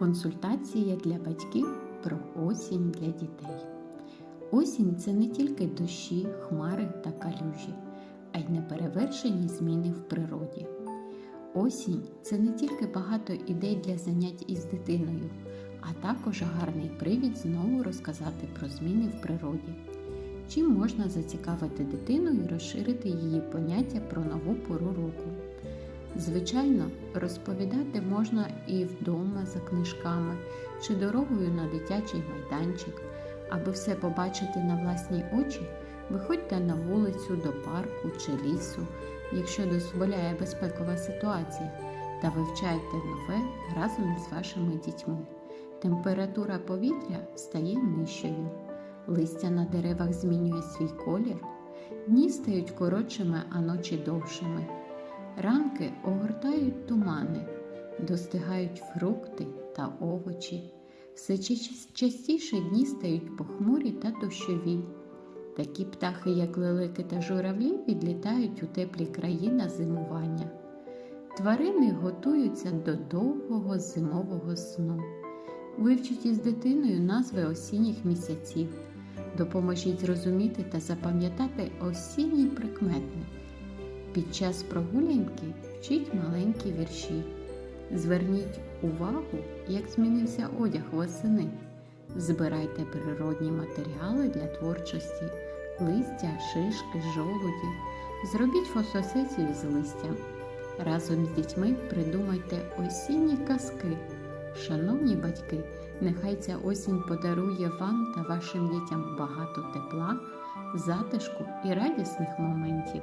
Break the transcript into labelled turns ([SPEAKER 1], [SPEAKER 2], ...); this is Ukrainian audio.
[SPEAKER 1] Консультація для батьків про осінь для дітей. Осінь це не тільки дощі, хмари та калюжі, а й неперевершені зміни в природі. Осінь це не тільки багато ідей для занять із дитиною, а також гарний привід знову розказати про зміни в природі. Чим можна зацікавити дитину і розширити її поняття про нову пору року. Звичайно, розповідати можна і вдома за книжками чи дорогою на дитячий майданчик. Аби все побачити на власні очі, виходьте на вулицю до парку чи лісу, якщо дозволяє безпекова ситуація, та вивчайте нове разом із вашими дітьми. Температура повітря стає нижчою, листя на деревах змінює свій колір, дні стають коротшими, а ночі довшими. Ранки огортають тумани, достигають фрукти та овочі. Все частіше дні стають похмурі та дощові. Такі птахи, як лелеки та журавлі, відлітають у теплі краї на зимування. Тварини готуються до довгого зимового сну. Вивчіть із дитиною назви осінніх місяців. Допоможіть зрозуміти та запам'ятати осінній прикметник. Під час прогулянки вчіть маленькі вірші. Зверніть увагу, як змінився одяг восени. Збирайте природні матеріали для творчості, листя, шишки, жолуді. Зробіть фотосесію з листям. Разом з дітьми придумайте осінні казки. Шановні батьки, нехай ця осінь подарує вам та вашим дітям багато тепла, затишку і радісних моментів.